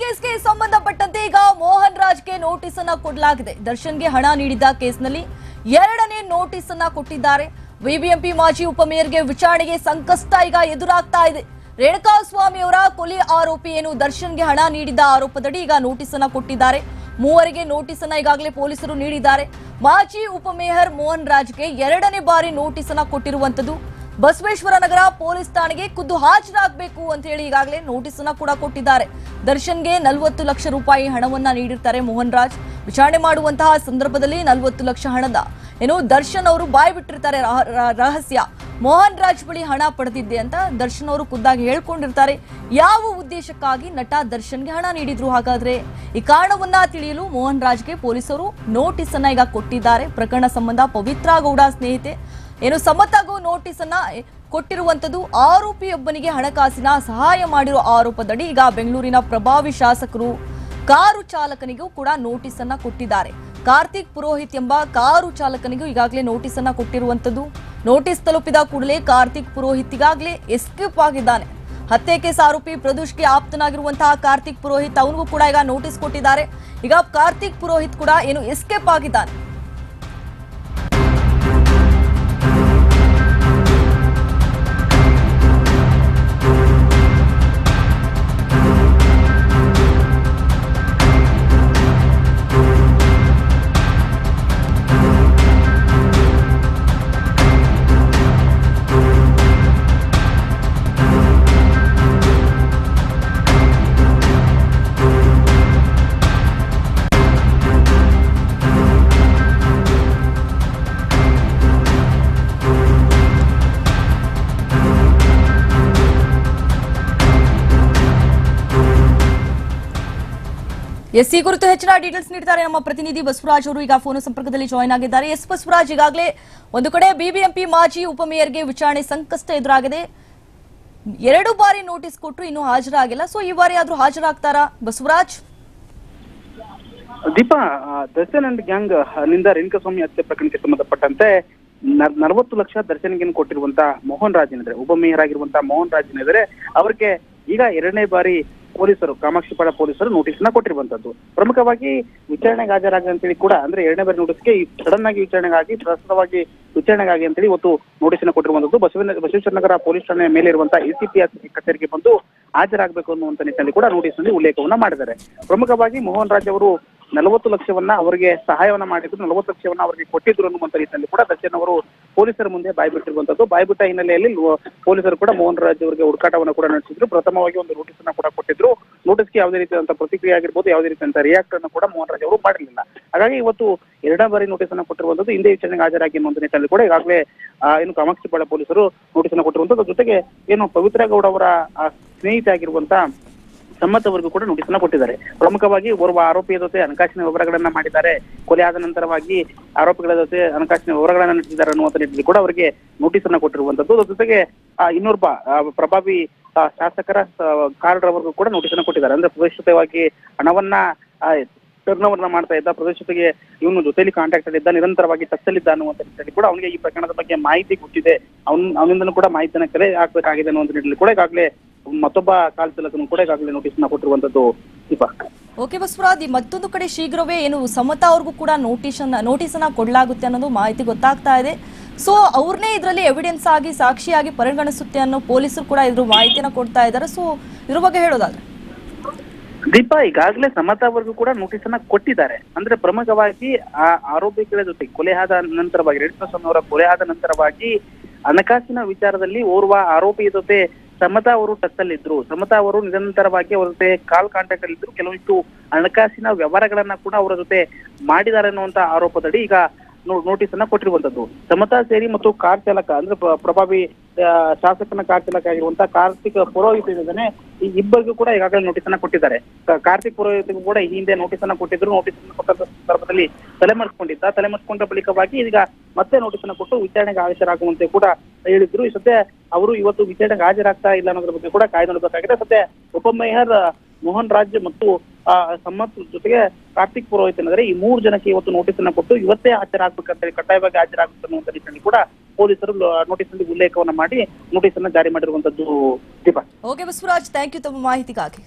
ಕೇಸ್ಗೆ ಸಂಬಂಧಪಟ್ಟಂತೆ ಈಗ ಮೋಹನ್ ರಾಜ್ಗೆ ನೋಟಿಸ್ ಅನ್ನ ಕೊಡಲಾಗಿದೆ. ದರ್ಶನ್ಗೆ ಹಣ ನೀಡಿದ್ದ ಕೇಸ್ನಲ್ಲಿ ಎರಡನೇ ನೋಟಿಸ್ ಅನ್ನ ಕೊಟ್ಟಿದ್ದಾರೆ. ಬಿಬಿಎಂಪಿ ಮಾಜಿ ಉಪಮೇಯರ್ಗೆ ವಿಚಾರಣೆಗೆ ಸಂಕಷ್ಟ ಈಗ ಎದುರಾಗ್ತಾ ಇದೆ. ರೇಣುಕಾಸ್ವಾಮಿ ಅವರ ಕೊಲೆ ಆರೋಪಿ ಏನು? ದರ್ಶನ್ಗೆ ಹಣ ನೀಡಿದ್ದ ಆರೋಪದಡಿ ಈಗ ನೋಟಿಸ್ ಅನ್ನ ಕೊಟ್ಟಿದ್ದಾರೆ. ಮೂವರಿಗೆ ನೋಟಿಸ್ ಅನ್ನ ಈಗಾಗಲೇ ಪೊಲೀಸರು ನೀಡಿದ್ದಾರೆ. ಮಾಜಿ ಉಪಮೇಯರ್ ಮೋಹನ್ ರಾಜ್ಗೆ ಎರಡನೇ ಬಾರಿ ನೋಟಿಸ್ ಅನ್ನ ಕೊಟ್ಟಿರುವಂತದ್ದು ಬಸವೇಶ್ವರ ನಗರ ಪೊಲೀಸ್ ಠಾಣೆಗೆ ಖುದ್ದು ಹಾಜರಾಗಬೇಕು ಅಂತ ಹೇಳಿ ಈಗಾಗಲೇ ನೋಟಿಸ್ ಅನ್ನ ಕೂಡ ಕೊಟ್ಟಿದ್ದಾರೆ. ದರ್ಶನ್ಗೆ ನಲವತ್ತು ಲಕ್ಷ ರೂಪಾಯಿ ಹಣವನ್ನ ನೀಡಿರ್ತಾರೆ ಮೋಹನ್ ರಾಜ್ ವಿಚಾರಣೆ ಮಾಡುವಂತಹ ಸಂದರ್ಭದಲ್ಲಿ ನಲವತ್ತು ಲಕ್ಷ ಹಣದ. ಏನು, ದರ್ಶನ್ ಅವರು ಬಾಯ್ ಬಿಟ್ಟಿರ್ತಾರೆ ರಹ- ರಹಸ್ಯ. ಮೋಹನ್ ರಾಜ್ ಬಳಿ ಹಣ ಪಡೆದಿದ್ದೆ ಅಂತ ದರ್ಶನ್ ಅವರು ಖುದ್ದಾಗಿ ಹೇಳ್ಕೊಂಡಿರ್ತಾರೆ. ಯಾವ ಉದ್ದೇಶಕ್ಕಾಗಿ ನಟ ದರ್ಶನ್ಗೆ ಹಣ ನೀಡಿದ್ರು ಹಾಗಾದ್ರೆ? ಈ ಕಾರಣವನ್ನ ತಿಳಿಯಲು ಮೋಹನ್ ರಾಜ್ಗೆ ಪೊಲೀಸರು ನೋಟಿಸ್ ಅನ್ನ ಈಗ ಕೊಟ್ಟಿದ್ದಾರೆ. ಪ್ರಕರಣ ಸಂಬಂಧ ಪವಿತ್ರ ಗೌಡ ಸ್ನೇಹಿತೆ ಏನು ಸಮತಾಗೂ ನೋಟಿಸ್ ಅನ್ನ ಕೊಟ್ಟಿರುವಂತದ್ದು ಆರೋಪಿಯೊಬ್ಬನಿಗೆ ಹಣಕಾಸಿನ ಸಹಾಯ ಮಾಡಿರುವ ಆರೋಪದಡಿ ಈಗ ಬೆಂಗಳೂರಿನ ಪ್ರಭಾವಿ ಶಾಸಕರು ಕಾರು ಚಾಲಕನಿಗೂ ಕೂಡ ನೋಟಿಸ್ ಅನ್ನ ಕೊಟ್ಟಿದ್ದಾರೆ. ಕಾರ್ತಿಕ್ ಪುರೋಹಿತ್ ಎಂಬ ಕಾರು ಚಾಲಕನಿಗೂ ಈಗಾಗಲೇ ನೋಟಿಸ್ ಅನ್ನ ಕೊಟ್ಟಿರುವಂತದ್ದು ನೋಟಿಸ್ ತಲುಪಿದ ಕೂಡಲೇ ಕಾರ್ತಿಕ್ ಪುರೋಹಿತ್ ಈಗಾಗಲೇ ಎಸ್ಕೇಪ್ ಆಗಿದ್ದಾನೆ. ಹತ್ಯೆ ಕೇಸ್ ಆರೋಪಿ ಪ್ರದೂಷ್ಗೆ ಆಪ್ತನಾಗಿರುವಂತಹ ಕಾರ್ತಿಕ್ ಪುರೋಹಿತ್ ಅವನಿಗೂ ಕೂಡ ಈಗ ನೋಟಿಸ್ ಕೊಟ್ಟಿದ್ದಾರೆ. ಈಗ ಕಾರ್ತಿಕ್ ಪುರೋಹಿತ್ ಕೂಡ ಏನು ಎಸ್ಕೇಪ್ ಆಗಿದ್ದಾನೆ. ಎಸ್ ಕುರಿತು ಹೆಚ್ಚಿನ ಡೀಟೇಲ್ಸ್ ನೀಡ್ತಾರೆ ನಮ್ಮ ಪ್ರತಿನಿಧಿ ಬಸವರಾಜ್ ಅವರು. ಈಗ ಫೋನ್ ಸಂಪರ್ಕದಲ್ಲಿ ಜಾಯಿನ್ ಆಗಿದ್ದಾರೆ. ಎಸ್ ಬಸವರಾಜ್, ಈಗಾಗಲೇ ಒಂದು ಕಡೆ ಬಿಬಿಎಂಪಿ ಮಾಜಿ ಉಪಮೇಯರ್ಗೆ ವಿಚಾರಣೆ ಸಂಕಷ್ಟ ಎದುರಾಗಿದೆ. ಎರಡು ಬಾರಿ ನೋಟಿಸ್ ಕೊಟ್ಟರು ಇನ್ನೂ ಹಾಜರಾಗಿಲ್ಲ. ಸೊ, ಈ ಬಾರಿ ಆದ್ರೂ ಹಾಜರಾಗ್ತಾರಾ ಬಸವರಾಜ್? ದೀಪಾ ದರ್ಶನ್ ಅಂಡ್ ಗ್ಯಾಂಗ್ನಿಂದ ರೇಣುಕಸ್ವಾಮಿ ಹತ್ಯೆ ಪ್ರಕರಣಕ್ಕೆ ಸಂಬಂಧಪಟ್ಟಂತೆ ನಲವತ್ತು ಲಕ್ಷ ದರ್ಶನ್ಗೆ ಕೊಟ್ಟಿರುವಂತ ಮೋಹನ್ ರಾಜ್ ಏನಿದ್ರೆ ಉಪಮೇಯರ್ ಆಗಿರುವಂತಹ ಆಗಿರುವಂತ ಮೋಹನ್ ರಾಜ್ ಏನಿದ್ರೆ ಅವರಿಗೆ ಈಗ ಎರಡನೇ ಬಾರಿ ಪೊಲೀಸರು ಕಾಮಾಕ್ಷಿಪಾಡ ಪೊಲೀಸರು ನೋಟಿಸ್ನ ಕೊಟ್ಟಿರುವಂತದ್ದು. ಪ್ರಮುಖವಾಗಿ ವಿಚಾರಣೆಗೆ ಹಾಜರಾಗಿ ಅಂತೇಳಿ ಕೂಡ ಅಂದ್ರೆ ಎರಡನೇ ಬಾರಿ ನೋಟಿಸ್ಗೆ ಸಡನ್ ಆಗಿ ವಿಚಾರಣೆಗಾಗಿ ಪ್ರಸ್ತುತವಾಗಿ ವಿಚಾರಣೆಗಾಗಿ ಅಂತೇಳಿ ಇವತ್ತು ನೋಟಿಸ್ನ ಕೊಟ್ಟಿರುವಂತದ್ದು. ಬಸವನ ಬಸವೇಶ್ವರ ನಗರ ಪೊಲೀಸ್ ಠಾಣೆ ಮೇಲೆ ಇರುವಂತಹ ಎಸಿಪಿ ಕಚೇರಿಗೆ ಬಂದು ಹಾಜರಾಗಬೇಕು ಅನ್ನುವಂತ ನಿಟ್ಟಿನಲ್ಲಿ ಕೂಡ ನೋಟಿಸ್ನಲ್ಲಿ ಉಲ್ಲೇಖವನ್ನ ಮಾಡಿದ್ದಾರೆ. ಪ್ರಮುಖವಾಗಿ ಮೋಹನ್ ರಾಜ್ ಅವರು ನಲವತ್ತು ಲಕ್ಷವನ್ನ ಅವರಿಗೆ ಸಹಾಯವನ್ನ ಮಾಡಿದ್ರು, ನಲವತ್ತು ಲಕ್ಷವನ್ನ ಅವರಿಗೆ ಕೊಟ್ಟಿದ್ರು ಅನ್ನುವಂತ ರೀತಿಯಲ್ಲಿ ಕೂಡ ದರ್ಶನ್ ಅವರು ಪೊಲೀಸರ ಮುಂದೆ ಬಾಯ್ಬಿಟ್ಟಿರುವಂತದ್ದು ಬಾಯ್ಬಿಟ್ಟ ಹಿನ್ನೆಲೆಯಲ್ಲಿ ಪೊಲೀಸರು ಕೂಡ ಮೋಹನ್ ರಾಜ್ ಅವರಿಗೆ ಹುಡುಕಾಟವನ್ನು ಕೂಡ ನಡೆಸಿದ್ರು. ಪ್ರಥಮವಾಗಿ ಒಂದು ನೋಟಿಸ್ ಅನ್ನ ಕೂಡ ಕೊಟ್ಟಿದ್ರು. ನೋಟಿಸ್ಗೆ ಯಾವುದೇ ರೀತಿಯಾದಂತಹ ಪ್ರತಿಕ್ರಿಯೆ ಆಗಿರ್ಬೋದು, ಯಾವುದೇ ರೀತಿಯಂತ ರಿಯಾಕ್ಟ್ ಅನ್ನು ಕೂಡ ಮೋಹನ್ ರಾಜ್ ಅವರು ಮಾಡಿರಲಿಲ್ಲ. ಹಾಗಾಗಿ ಇವತ್ತು ಎರಡನೇ ಬಾರಿ ನೋಟಿಸ್ ಅನ್ನ ಕೊಟ್ಟಿರುವಂತದ್ದು ಹಿಂದೆ ವಿಚಾರಣೆಗೆ ಹಾಜರಾಗಿ ಅನ್ನುವಂತ ನಿಟ್ಟಿನಲ್ಲಿ ಕೂಡ ಈಗಾಗಲೇ ಏನು ಕಾಮಾಕ್ಷಿಪಾಳ ಪೊಲೀಸರು ನೋಟಿಸ್ ಅನ್ನ ಕೊಟ್ಟಿರುವಂತದ್ದು. ಜೊತೆಗೆ ಏನು ಪವಿತ್ರ ಗೌಡ ಅವರ ಸ್ನೇಹಿತೆ ಆಗಿರುವಂತ ಸಮ್ಮತ್ ಅವರಿಗೂ ಕೂಡ ನೋಟಿಸ್ ಅನ್ನ ಕೊಟ್ಟಿದ್ದಾರೆ. ಪ್ರಮುಖವಾಗಿ ಓರ್ವ ಆರೋಪಿಯ ಜೊತೆ ಹಣಕಾಸಿನ ವಿವರಗಳನ್ನ ಮಾಡಿದ್ದಾರೆ. ಕೊಲೆ ಆದ ನಂತರವಾಗಿ ಆರೋಪಿಗಳ ಜೊತೆ ಹಣಕಾಸಿನ ವಿವರಗಳನ್ನ ನಡೆಸಿದ್ದಾರೆ ಅನ್ನುವಂತ ನಿಟ್ಟಿನಲ್ಲಿ ಕೂಡ ಅವರಿಗೆ ನೋಟಿಸ್ ಅನ್ನ ಕೊಟ್ಟಿರುವಂತದ್ದು ಜೊತೆಗೆ ಆ, ಪ್ರಭಾವಿ ಶಾಸಕರ ಕಾರ್ಡ್ ಅವರಿಗೂ ಕೂಡ ನೋಟಿಸ್ ಅನ್ನ ಕೊಟ್ಟಿದ್ದಾರೆ. ಅಂದ್ರೆ ಪ್ರದೇಶವಾಗಿ ಹಣವನ್ನ ಟರ್ನ್ ಮಾಡ್ತಾ ಇದ್ದ ಪ್ರದೇಶಕ್ಕೆ ಇವನು ಜೊತೆಯಲ್ಲಿ ಕಾಂಟ್ಯಾಕ್ಟ್ ಇದ್ದ ನಿರಂತರವಾಗಿ ಟಚ್ಚಲ್ಲಿದ್ದ ಅನ್ನುವಂತ ನಿಟ್ಟಿನಲ್ಲಿ ಕೂಡ ಅವನಿಗೆ ಈ ಪ್ರಕರಣದ ಬಗ್ಗೆ ಮಾಹಿತಿ ಗೊತ್ತಿದೆ ಅವನ್ ಅವನಿಂದಲೂ ಕೂಡ ಮಾಹಿತಿನ ಕಲೆ ಹಾಕ್ಬೇಕಾಗಿದೆ ಅನ್ನುವಂತ ನಿಟ್ಟಿನಲ್ಲಿ ಕೂಡ ಈಗಾಗಲೇ ಮತ್ತೊಬ್ಬ ಕಾಲ್ ಚಾಲಕನು ಕೂಡ ಈಗಾಗಲೇ ನೋಟಿಸ್ನ ಕೊಟ್ಟಿರುವಂತದ್ದು ದೀಪಕ್ ಓಕೆ ಬಸವರಾಜ್ ಮತ್ತೊಂದು ಕಡೆ ಶೀಘ್ರವೇ ಏನು ಸಮತಾ ಅವ್ರಿಗೂ ಕೂಡ ನೋಟಿಸ್ ಅನ್ನ ನೋಟಿಸ್ ಅನ್ನ ಕೊಡಲಾಗುತ್ತೆ ಅನ್ನೋದು ಮಾಹಿತಿ ಗೊತ್ತಾಗ್ತಾ ಇದೆ. ಸೊ ಅವ್ರನ್ನೇ ಇದರಲ್ಲಿ ಎವಿಡೆನ್ಸ್ ಆಗಿ ಸಾಕ್ಷಿಯಾಗಿ ಪರಿಗಣಿಸುತ್ತೆ ಅನ್ನೋ ಪೊಲೀಸರು ಕೂಡ ಇದ್ರ ಮಾಹಿತಿನ ಕೊಡ್ತಾ ಇದ್ದಾರೆ. ಸೊ ಇದ್ರ ಬಗ್ಗೆ ಹೇಳೋದಾದ್ರೆ? ದೀಪಾ ಈಗಾಗಲೇ ಸಮತಾವರೆಗೂ ಕೂಡ ನೋಟಿಸ್ ಅನ್ನ ಕೊಟ್ಟಿದ್ದಾರೆ. ಅಂದ್ರೆ ಪ್ರಮುಖವಾಗಿ ಆ ಆರೋಪಿಗಳ ಜೊತೆ ಕೊಲೆ ಆದ ನಂತರವಾಗಿ ರೇಣುಕಾಸ್ವಾಮಿ ಅವರ ಕೊಲೆ ಆದ ನಂತರವಾಗಿ ಹಣಕಾಸಿನ ವಿಚಾರದಲ್ಲಿ ಓರ್ವ ಆರೋಪಿಯ ಜೊತೆ ಸಮತಾ ಅವರು ಟಚ್ ಅಲ್ಲಿದ್ರು ಸಮತಾ ಅವರು ನಿರಂತರವಾಗಿ ಅವರ ಜೊತೆ ಕಾಲ್ ಕಾಂಟ್ಯಾಕ್ಟ್ ಅಲ್ಲಿ ಇದ್ರು ಕೆಲವೊಂದಿಷ್ಟು ಹಣಕಾಸಿನ ವ್ಯವಹಾರಗಳನ್ನ ಕೂಡ ಅವರ ಜೊತೆ ಮಾಡಿದ್ದಾರೆ ಅನ್ನುವಂತ ಆರೋಪದಡಿ ಈಗ ನೋಟಿಸ್ ಅನ್ನ ಕೊಟ್ಟಿರುವಂತದ್ದು. ಸಮತಾ ಸೇರಿ ಮತ್ತು ಕಾರ್ ಚಾಲಕ, ಅಂದ್ರೆ ಪ್ರ- ಪ್ರಭಾವಿ ಶಾಸಕನ ಕಾರ್ ಚಾಲಕ ಆಗಿರುವಂತಹ ಕಾರ್ತಿಕ್ ಪುರೋಹಿತ್ ಇದ್ದಾನೆ. ಈ ಇಬ್ಬರಿಗೂ ಕೂಡ ಈಗಾಗಲೇ ನೋಟಿಸ್ ಅನ್ನ ಕೊಟ್ಟಿದ್ದಾರೆ ಕಾರ್ತಿಕ್ ಪುರೋಹಿತ್ಗೂ ಕೂಡ ಈ ಹಿಂದೆ ನೋಟಿಸ್ ಅನ್ನ ಕೊಟ್ಟಿದ್ರು. ನೋಟಿಸ್ ಅನ್ನ ಕೊಟ್ಟ ಸಂದರ್ಭದಲ್ಲಿ ತಲೆಮರೆಸ್ಕೊಂಡಿದ್ದ. ತಲೆಮರೆಸ್ಕೊಂಡ ಬಳಿಕವಾಗಿ ಈಗ ಮತ್ತೆ ನೋಟಿಸ್ ಅನ್ನ ಕೊಟ್ಟು ವಿಚಾರಣೆಗೆ ಹಾಜರಾಗುವಂತೆ ಕೂಡ ಹೇಳಿದ್ರು. ಈ ಸದ್ಯ ಅವರು ಇವತ್ತು ವಿಚಾರಣೆಗೆ ಹಾಜರಾಗ್ತಾ ಇಲ್ಲ ಅನ್ನೋದ್ರ ಬಗ್ಗೆ ಕೂಡ ಕಾಯ್ದು ನೋಡಬೇಕಾಗಿದೆ. ಸದ್ಯ ಉಪಮೇಯರ್ ಮೋಹನ್ ರಾಜ್ ಮತ್ತು ಸಮ್ಮತ್ ಜೊತೆಗೆ ಕಾರ್ತಿಕ್ ಪುರೋಹಿತ್ ಏನಂದ್ರೆ ಈ ಮೂರು ಜನಕ್ಕೆ ಇವತ್ತು ನೋಟಿಸ್ ಅನ್ನ ಕೊಟ್ಟು ಇವತ್ತೇ ಹಾಜರಾಗ್ಬೇಕಂತ ಹೇಳಿ ಕಡ್ಡಾಯವಾಗಿ ಹಾಜರಾಗುತ್ತೆ ಅನ್ನುವಂತ ನಿಟ್ಟಿನಲ್ಲಿ ಕೂಡ ಪೊಲೀಸರು ನೋಟಿಸ್ನಲ್ಲಿ ಉಲ್ಲೇಖವನ್ನ ಮಾಡಿ ನೋಟಿಸ್ ಅನ್ನ ಜಾರಿ ಮಾಡಿರುವಂತದ್ದು Deepa. Okay Basavaraj thank you ತಮ್ಮ ಮಾಹಿತಿಗಾಗಿ.